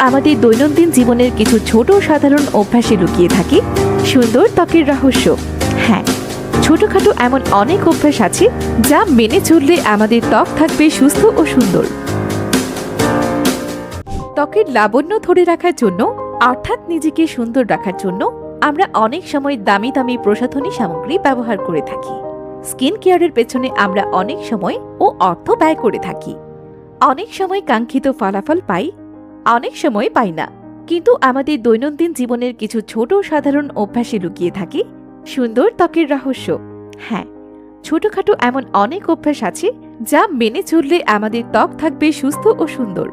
আমাদের দৈনন্দিন জীবনের কিছু ছোট সাধারণ অভ্যাসে লুকিয়ে থাকে। সুন্দর ত্বকের রহস্য। হ্যাঁ ছোটখাটো এমন অনেক অভ্যাস আছে যা মেনে চললে আমাদের ত্বক থাকবে সুস্থ ও সুন্দর। ত্বকের লাবণ্য ধরে রাখার জন্য, অর্থাৎ নিজেকে সুন্দর রাখার জন্য, আমরা অনেক সময় দামি দামি প্রসাধনী সামগ্রী ব্যবহার করে থাকি। স্কিন কেয়ারের পেছনে আমরা অনেক সময় ও অর্থ ব্যয় করে থাকি। অনেক সময় কাঙ্ক্ষিত ফলাফল পাই অনেক সময় পাই না। কিন্তু আমাদের দৈনন্দিন জীবনের কিছু ছোট সাধারণ অভ্যাসে লুকিয়ে থাকে। সুন্দর ত্বকের রহস্য। হ্যাঁ ছোটখাটো এমন অনেক অভ্যাস আছে যা মেনে চললে আমাদের ত্বক থাকবে সুস্থ ও সুন্দর।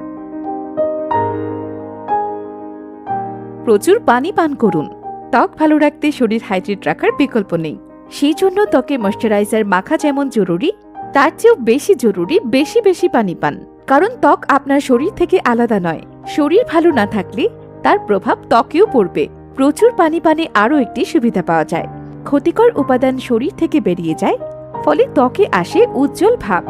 প্রচুর পানি পান করুন। ত্বক ভালো রাখতে শরীর হাইড্রেট রাখার বিকল্প নেই। সেই জন্য ত্বকে ময়শ্চারাইজার মাখা যেমন জরুরি তার চেয়েও বেশি জরুরি বেশি বেশি পানি পান। কারণ ত্বক আপনার শরীর থেকে আলাদা নয়। শরীর ভালো না থাকলে তার প্রভাব ত্বকেও পড়বে। প্রচুর পানি পানে আরও একটি সুবিধা পাওয়া যায়। ক্ষতিকর উপাদান শরীর থেকে বেরিয়ে যায়, ফলে ত্বকে আসে উজ্জ্বল ভাব।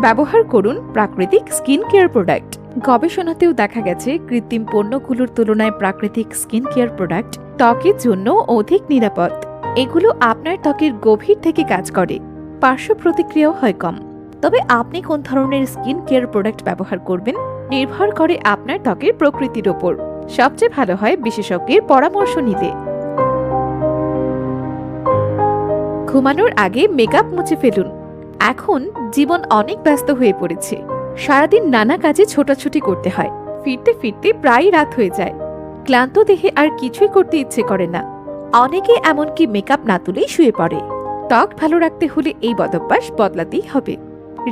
ব্যবহার করুন প্রাকৃতিক স্কিন কেয়ার প্রোডাক্ট। গবেষণাতেও দেখা গেছে, কৃত্রিম পণ্যগুলোর তুলনায় প্রাকৃতিক স্কিন কেয়ার প্রোডাক্ট ত্বকের জন্য অধিক নিরাপদ। এগুলো আপনার ত্বকের গভীর থেকে কাজ করে। পার্শ্ব প্রতিক্রিয়াও হয় কম। তবে আপনি কোন ধরনের স্কিন কেয়ার প্রোডাক্ট ব্যবহার করবেন নির্ভর করে আপনার ত্বকের প্রকৃতির ওপর। সবচেয়ে ভালো হয় বিশেষজ্ঞের পরামর্শ নিতে। ঘুমানোর আগে মেকআপ মুছে ফেলুন। এখন জীবন অনেক ব্যস্ত হয়ে পড়েছে। সারাদিন নানা কাজে ছোটাছুটি করতে হয়। ফিরতে ফিরতে প্রায় রাত হয়ে যায়। ক্লান্ত দেহে আর কিছুই করতে ইচ্ছে করে না। অনেকে এমনকি মেকআপ না তুলেই শুয়ে পড়ে। ত্বক ভালো রাখতে হলে এই বদভ্যাস বদলাতেই হবে।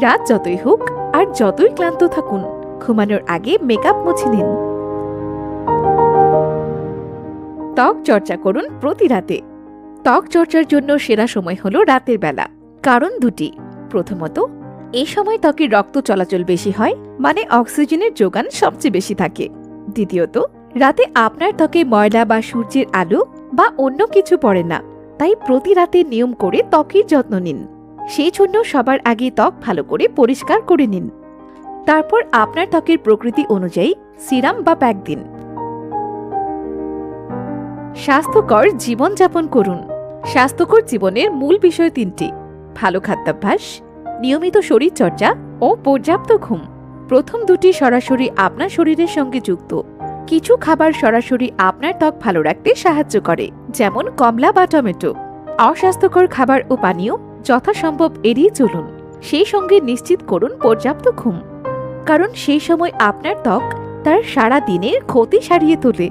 রাত যতই হোক, আর যতই ক্লান্ত থাকুন, ঘুমানোর আগে মেকআপ মুছে নিন। ত্বক চর্চা করুন প্রতি রাতে। ত্বক চর্চার জন্য সেরা সময় হলো রাতের বেলা, কারণ দুটি। প্রথমত, এই সময় ত্বকের রক্ত চলাচল বেশি হয় মানে অক্সিজেনের যোগান সবচেয়ে বেশি থাকে। দ্বিতীয়ত, রাতে আপনার ত্বকে ময়লা বা সূর্যের আলো বা অন্য কিছু পড়ে না। তাই প্রতি রাতে নিয়ম করে ত্বকের যত্ন নিন। সেই জন্য সবার আগে ত্বক ভালো করে পরিষ্কার করে নিন। তারপর আপনার ত্বকের প্রকৃতি অনুযায়ী সিরাম বা প্যাক দিন। স্বাস্থ্যকর জীবনযাপন করুন। স্বাস্থ্যকর জীবনের মূল বিষয় তিনটি। ভালো খাদ্যাভ্যাস, নিয়মিত শরীরচর্চা ও পর্যাপ্ত ঘুম। প্রথম দুটি সরাসরি আপনার শরীরের সঙ্গে যুক্ত। কিছু খাবার সরাসরি আপনার ত্বক ভালো রাখতে সাহায্য করে, যেমন কমলা বা টমেটো। অস্বাস্থ্যকর খাবার ও পানীয় যথাসম্ভব এড়িয়ে চলুন, সেই সঙ্গে নিশ্চিত করুন পর্যাপ্ত ঘুম। কারণ সেই সময় আপনার ত্বক তার সারা দিনের ক্ষতি সারিয়ে তোলে।